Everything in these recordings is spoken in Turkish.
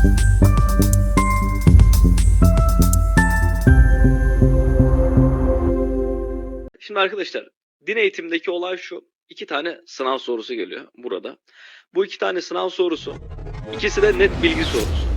Şimdi arkadaşlar din eğitimindeki olay şu. iki tane sınav sorusu geliyor burada. Bu iki tane sınav sorusu ikisi de net bilgi sorusu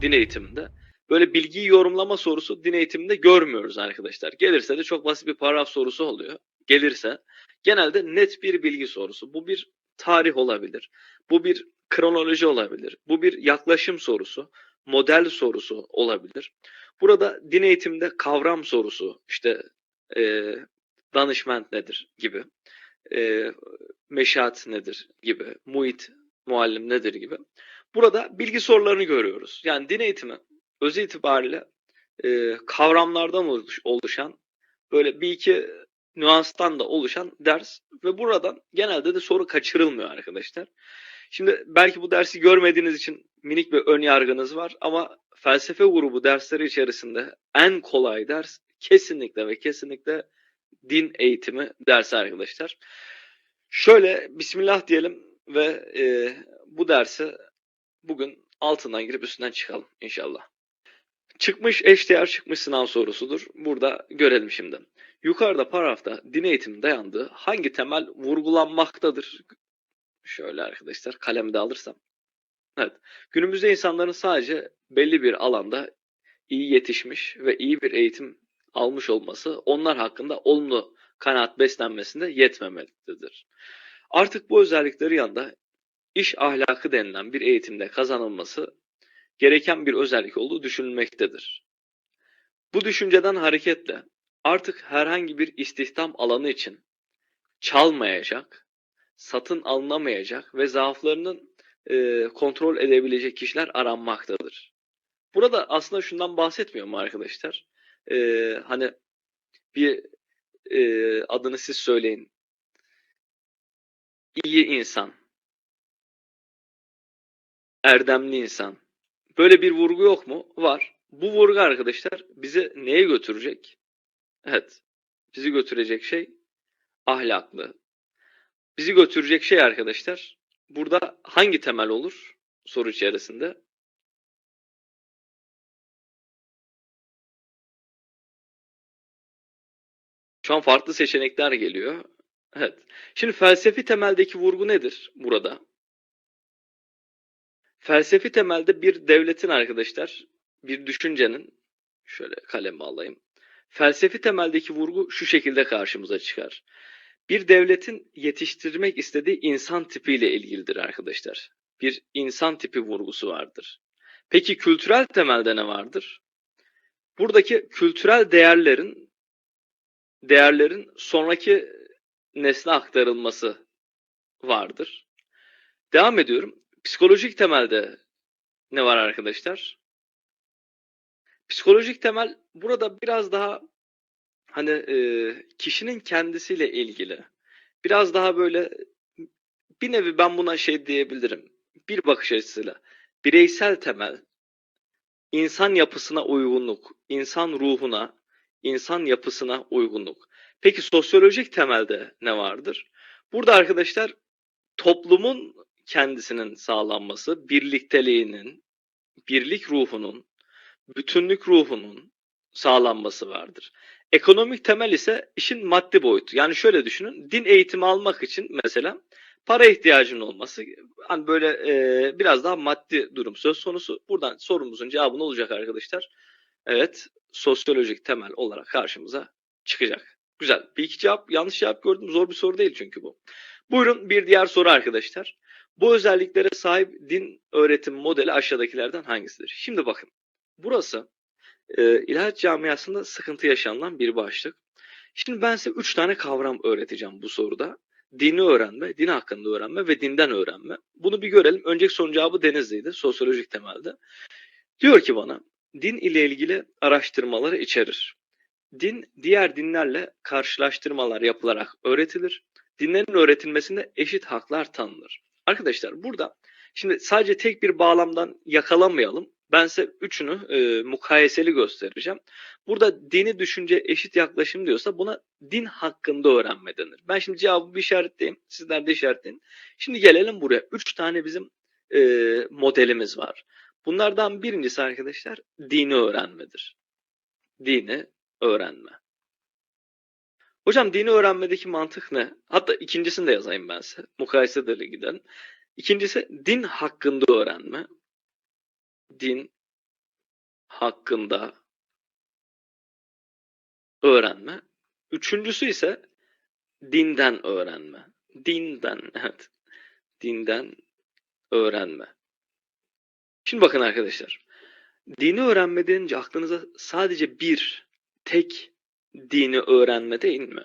din eğitiminde. Böyle bilgiyi yorumlama sorusu din eğitiminde görmüyoruz arkadaşlar. Gelirse de çok basit bir paragraf sorusu oluyor. Gelirse genelde net bir bilgi sorusu. Bu bir tarih olabilir. Bu bir kronoloji olabilir. Bu bir yaklaşım sorusu, model sorusu olabilir. Burada din eğitiminde kavram sorusu, işte e, danışment nedir gibi, e, meşat nedir gibi, muhit, muallim nedir gibi. Burada bilgi sorularını görüyoruz. Yani din eğitimi öz itibariyle e, kavramlardan oluş- oluşan böyle bir iki nüanstan da oluşan ders ve buradan genelde de soru kaçırılmıyor arkadaşlar. Şimdi belki bu dersi görmediğiniz için minik bir ön yargınız var ama felsefe grubu dersleri içerisinde en kolay ders kesinlikle ve kesinlikle din eğitimi dersi arkadaşlar. Şöyle Bismillah diyelim ve e, bu dersi bugün altından girip üstünden çıkalım inşallah. Çıkmış eşdeğer çıkmış sınav sorusudur. Burada görelim şimdi. Yukarıda paragrafta din eğitiminin dayandığı hangi temel vurgulanmaktadır? Şöyle arkadaşlar kalemde alırsam. Evet. Günümüzde insanların sadece belli bir alanda iyi yetişmiş ve iyi bir eğitim almış olması onlar hakkında olumlu kanaat beslenmesinde yetmemektedir. Artık bu özellikleri yanında iş ahlakı denilen bir eğitimde kazanılması gereken bir özellik olduğu düşünülmektedir. Bu düşünceden hareketle artık herhangi bir istihdam alanı için çalmayacak, satın alınamayacak ve zaaflarının e, kontrol edebilecek kişiler aranmaktadır. Burada aslında şundan bahsetmiyor mu arkadaşlar? E, hani bir e, adını siz söyleyin. İyi insan, erdemli insan. Böyle bir vurgu yok mu? Var. Bu vurgu arkadaşlar bizi neye götürecek? Evet. Bizi götürecek şey ahlaklı. Bizi götürecek şey arkadaşlar burada hangi temel olur soru içerisinde? Şu an farklı seçenekler geliyor. Evet. Şimdi felsefi temeldeki vurgu nedir burada? Felsefi temelde bir devletin arkadaşlar, bir düşüncenin, şöyle kaleme alayım. Felsefi temeldeki vurgu şu şekilde karşımıza çıkar. Bir devletin yetiştirmek istediği insan tipiyle ilgilidir arkadaşlar. Bir insan tipi vurgusu vardır. Peki kültürel temelde ne vardır? Buradaki kültürel değerlerin değerlerin sonraki nesle aktarılması vardır. Devam ediyorum. Psikolojik temelde ne var arkadaşlar? Psikolojik temel burada biraz daha hani e, kişinin kendisiyle ilgili. Biraz daha böyle bir nevi ben buna şey diyebilirim. Bir bakış açısıyla bireysel temel, insan yapısına uygunluk, insan ruhuna, insan yapısına uygunluk. Peki sosyolojik temelde ne vardır? Burada arkadaşlar toplumun kendisinin sağlanması, birlikteliğinin, birlik ruhunun, bütünlük ruhunun sağlanması vardır. Ekonomik temel ise işin maddi boyutu. Yani şöyle düşünün, din eğitimi almak için mesela para ihtiyacının olması, hani böyle e, biraz daha maddi durum söz konusu. Buradan sorumuzun cevabı ne olacak arkadaşlar? Evet, sosyolojik temel olarak karşımıza çıkacak. Güzel. Bir iki cevap, yanlış cevap gördüm. Zor bir soru değil çünkü bu. Buyurun bir diğer soru arkadaşlar. Bu özelliklere sahip din öğretim modeli aşağıdakilerden hangisidir? Şimdi bakın. Burası e, ilahiyat camiasında sıkıntı yaşanılan bir başlık. Şimdi ben size üç tane kavram öğreteceğim bu soruda. Dini öğrenme, din hakkında öğrenme ve dinden öğrenme. Bunu bir görelim. Önceki sorunun cevabı Denizli'ydi. Sosyolojik temelde. Diyor ki bana, din ile ilgili araştırmaları içerir. Din, diğer dinlerle karşılaştırmalar yapılarak öğretilir. Dinlerin öğretilmesinde eşit haklar tanınır. Arkadaşlar burada şimdi sadece tek bir bağlamdan yakalamayalım. Ben size üçünü e, mukayeseli göstereceğim. Burada dini düşünce eşit yaklaşım diyorsa buna din hakkında öğrenme denir. Ben şimdi cevabı bir işaretleyeyim. Sizler de işaretleyin. Şimdi gelelim buraya. Üç tane bizim e, modelimiz var. Bunlardan birincisi arkadaşlar dini öğrenmedir. Dini öğrenme. Hocam dini öğrenmedeki mantık ne? Hatta ikincisini de yazayım ben size. Mukayeselerle giden. İkincisi din hakkında öğrenme. Din hakkında öğrenme. Üçüncüsü ise dinden öğrenme. Dinden, evet. Dinden öğrenme. Şimdi bakın arkadaşlar. Dini öğrenme denince aklınıza sadece bir, tek dini öğrenme değil mi?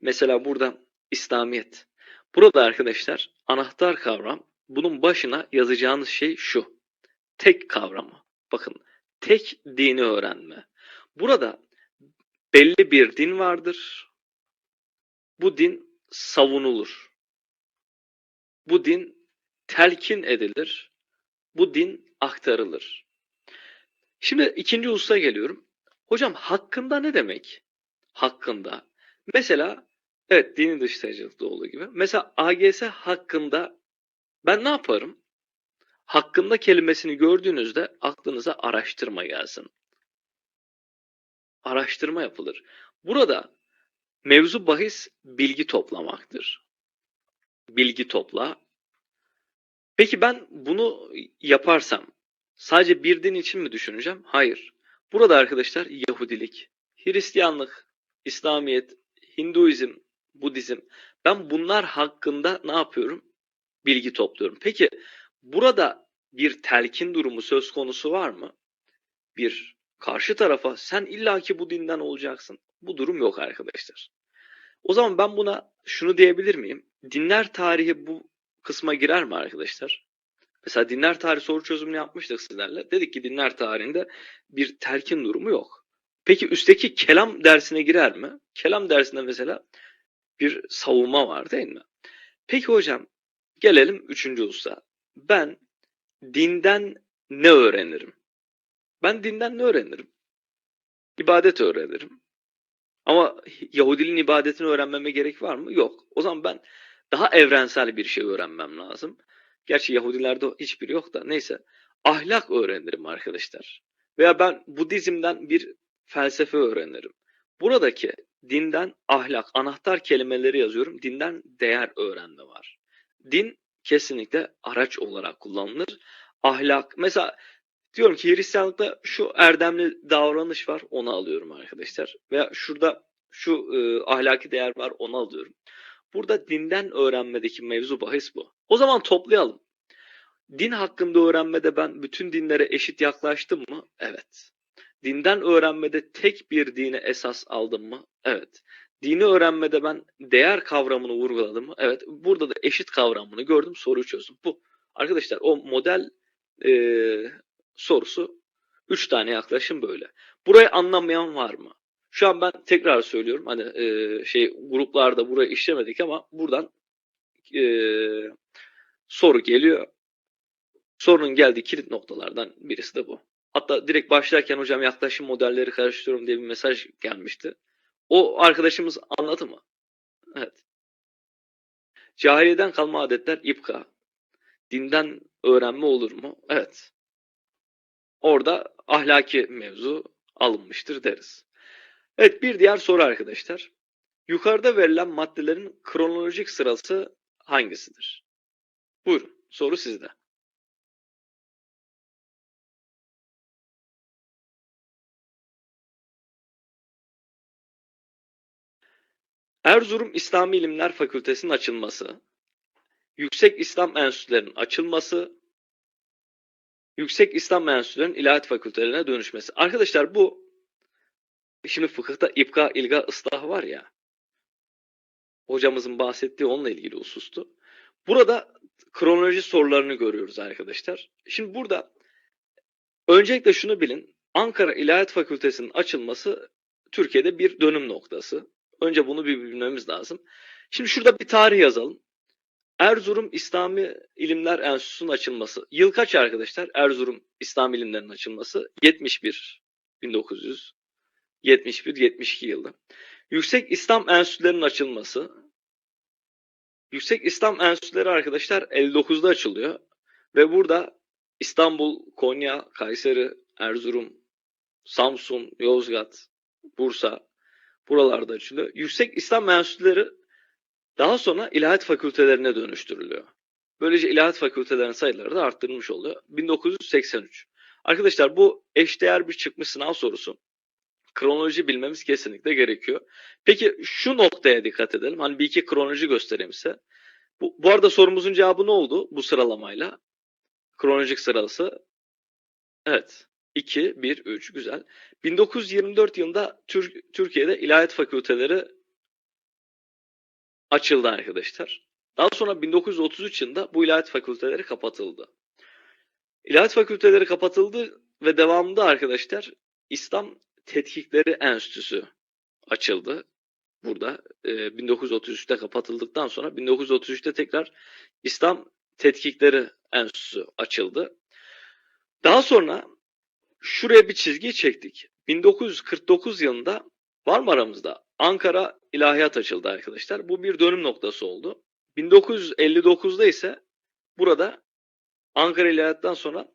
Mesela burada İslamiyet. Burada arkadaşlar anahtar kavram bunun başına yazacağınız şey şu. Tek kavramı. Bakın tek dini öğrenme. Burada belli bir din vardır. Bu din savunulur. Bu din telkin edilir. Bu din aktarılır. Şimdi ikinci hususa geliyorum. Hocam hakkında ne demek? Hakkında. Mesela evet dini dışlayıcılıkta olduğu gibi. Mesela AGS hakkında ben ne yaparım? Hakkında kelimesini gördüğünüzde aklınıza araştırma gelsin. Araştırma yapılır. Burada mevzu bahis bilgi toplamaktır. Bilgi topla. Peki ben bunu yaparsam sadece bir din için mi düşüneceğim? Hayır. Burada arkadaşlar Yahudilik, Hristiyanlık, İslamiyet, Hinduizm, Budizm. Ben bunlar hakkında ne yapıyorum? Bilgi topluyorum. Peki burada bir telkin durumu söz konusu var mı? Bir karşı tarafa sen illaki bu dinden olacaksın. Bu durum yok arkadaşlar. O zaman ben buna şunu diyebilir miyim? Dinler tarihi bu kısma girer mi arkadaşlar? Mesela dinler tarihi soru çözümünü yapmıştık sizlerle. Dedik ki dinler tarihinde bir telkin durumu yok. Peki üstteki kelam dersine girer mi? Kelam dersinde mesela bir savunma var değil mi? Peki hocam gelelim üçüncü usta. Ben dinden ne öğrenirim? Ben dinden ne öğrenirim? İbadet öğrenirim. Ama Yahudiliğin ibadetini öğrenmeme gerek var mı? Yok. O zaman ben daha evrensel bir şey öğrenmem lazım. Gerçi Yahudilerde hiçbiri yok da neyse. Ahlak öğrenirim arkadaşlar. Veya ben Budizm'den bir felsefe öğrenirim. Buradaki dinden ahlak, anahtar kelimeleri yazıyorum. Dinden değer öğrenme var. Din kesinlikle araç olarak kullanılır. Ahlak, mesela diyorum ki Hristiyanlıkta şu erdemli davranış var, onu alıyorum arkadaşlar. Veya şurada şu e, ahlaki değer var, onu alıyorum. Burada dinden öğrenmedeki mevzu bahis bu. O zaman toplayalım. Din hakkında öğrenmede ben bütün dinlere eşit yaklaştım mı? Evet. Dinden öğrenmede tek bir dine esas aldım mı? Evet. Dini öğrenmede ben değer kavramını vurguladım? Evet. Burada da eşit kavramını gördüm, soruyu çözdüm. Bu. Arkadaşlar o model e, sorusu 3 tane yaklaşım böyle. Burayı anlamayan var mı? Şu an ben tekrar söylüyorum. Hani e, şey gruplarda burayı işlemedik ama buradan e, soru geliyor. Sorunun geldiği kilit noktalardan birisi de bu. Hatta direkt başlarken hocam yaklaşım modelleri karıştırıyorum diye bir mesaj gelmişti. O arkadaşımız anladı mı? Evet. Cahiliyeden kalma adetler ipka. Dinden öğrenme olur mu? Evet. Orada ahlaki mevzu alınmıştır deriz. Evet bir diğer soru arkadaşlar. Yukarıda verilen maddelerin kronolojik sırası hangisidir? Buyurun soru sizde. Erzurum İslami İlimler Fakültesi'nin açılması, Yüksek İslam Enstitülerinin açılması, Yüksek İslam Enstitülerinin ilahiyat fakültelerine dönüşmesi. Arkadaşlar bu şimdi fıkıhta ipka, ilga, ıslah var ya. Hocamızın bahsettiği onunla ilgili husustu. Burada kronoloji sorularını görüyoruz arkadaşlar. Şimdi burada öncelikle şunu bilin. Ankara İlahiyat Fakültesi'nin açılması Türkiye'de bir dönüm noktası. Önce bunu bir bilmemiz lazım. Şimdi şurada bir tarih yazalım. Erzurum İslami İlimler Enstitüsü'nün açılması. Yıl kaç arkadaşlar? Erzurum İslam İlimlerinin açılması 71 1900 71 72 yılda. Yüksek İslam Enstitülerinin açılması. Yüksek İslam Enstitüleri arkadaşlar 59'da açılıyor ve burada İstanbul, Konya, Kayseri, Erzurum, Samsun, Yozgat, Bursa buralarda açılıyor. Yüksek İslam mensupları daha sonra ilahiyat fakültelerine dönüştürülüyor. Böylece ilahiyat fakültelerinin sayıları da arttırılmış oluyor. 1983. Arkadaşlar bu eşdeğer bir çıkmış sınav sorusu. Kronoloji bilmemiz kesinlikle gerekiyor. Peki şu noktaya dikkat edelim. Hani bir iki kronoloji göstereyim size. Bu, bu arada sorumuzun cevabı ne oldu bu sıralamayla? Kronolojik sırası. Evet. 2, 1, 3. Güzel. 1924 yılında Tür- Türkiye'de ilahiyat fakülteleri açıldı arkadaşlar. Daha sonra 1933 yılında bu ilahiyat fakülteleri kapatıldı. İlahiyat fakülteleri kapatıldı ve devamında arkadaşlar İslam Tetkikleri Enstitüsü açıldı. Burada e, 1933'te kapatıldıktan sonra 1933'te tekrar İslam Tetkikleri Enstitüsü açıldı. Daha sonra şuraya bir çizgi çektik. 1949 yılında var mı aramızda? Ankara İlahiyat açıldı arkadaşlar. Bu bir dönüm noktası oldu. 1959'da ise burada Ankara İlahiyat'tan sonra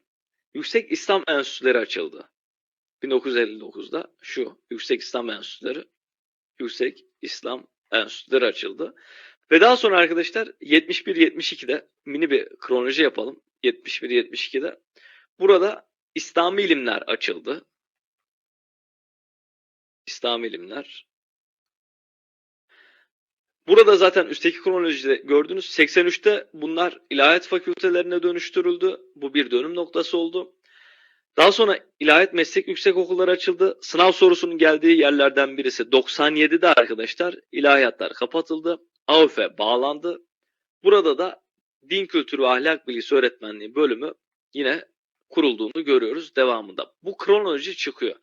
Yüksek İslam Enstitüleri açıldı. 1959'da şu Yüksek İslam Enstitüleri Yüksek İslam Enstitüleri açıldı. Ve daha sonra arkadaşlar 71-72'de mini bir kronoloji yapalım. 71-72'de burada İslami ilimler açıldı. İslami ilimler. Burada zaten üstteki kronolojide gördünüz 83'te bunlar ilahiyat fakültelerine dönüştürüldü. Bu bir dönüm noktası oldu. Daha sonra ilahiyat meslek yüksek okulları açıldı. Sınav sorusunun geldiği yerlerden birisi 97'de arkadaşlar ilahiyatlar kapatıldı. AUF'e bağlandı. Burada da din kültürü ahlak bilgisi öğretmenliği bölümü yine kurulduğunu görüyoruz devamında. Bu kronoloji çıkıyor.